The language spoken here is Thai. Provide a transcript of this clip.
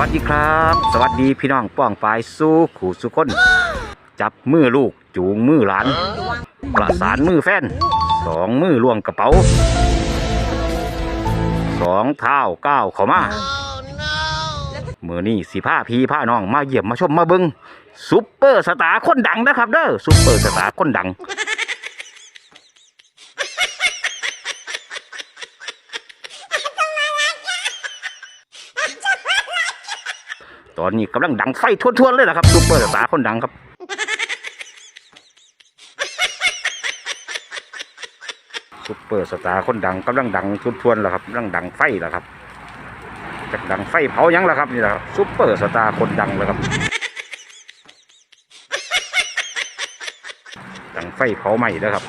วัสดีครับ สวัสดีพี่น้องป้องปายสู้ขู่สุคน จับมือลูกจูงมือหลาน ประสานมือแฟนสองมือล่วงกระเป๋าสองเท้าก้าวเข้ามามือนี่สีผ้าพีผ้าน้องมาเยี่ยมมาชมมาเบิงซุปเปอร์สตาร์คนดังนะครับเด้อซุปเปอร์สตาร์คนดัง ตอนนี้กำลังดังไฟทั่วๆเลยนะครับซุปเปอร์สตาร์คนดังครับซุปเปอร์สตาร์คนดังกำลังดังทวนๆแล้วครับกำลังดังไฟแล้วครับจากดังไฟเผายังแล้วครับนี่แหละซุปเปอร์สตาร์คนดังแล้วครับดังไฟเผาไหม้แล้วครับ